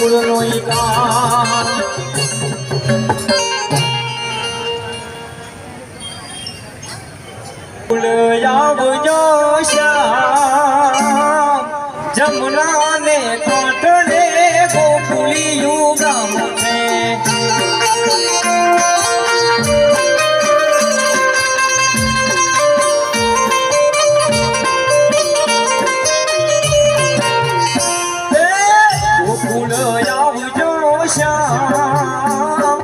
ગુરનો ઈકાર કુલ આવજો શ્યામ. જમનાને કાંઠે ગોકુલિયું ગામ. શ્યામ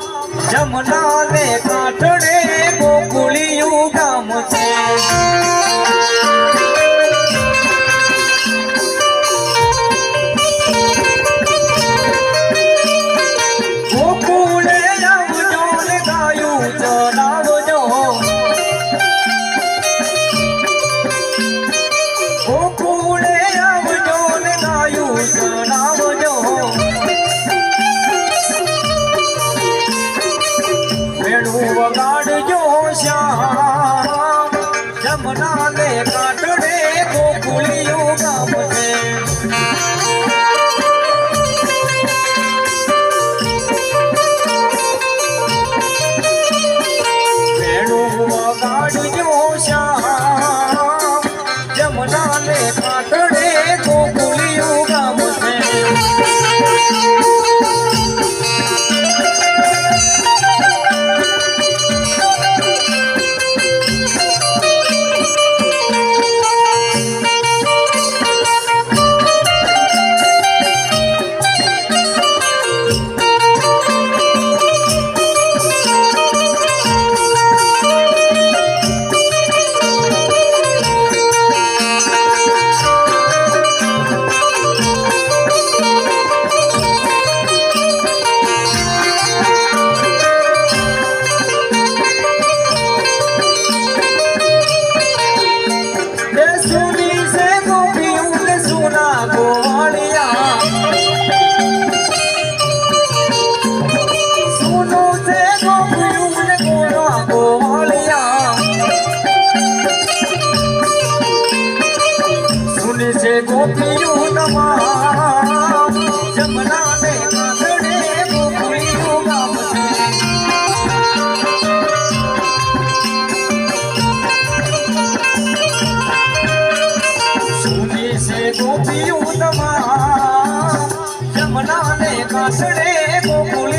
જમના ને કાંઠડે આવ્યું તમારા. જમના ને કાસડે ગોકુલ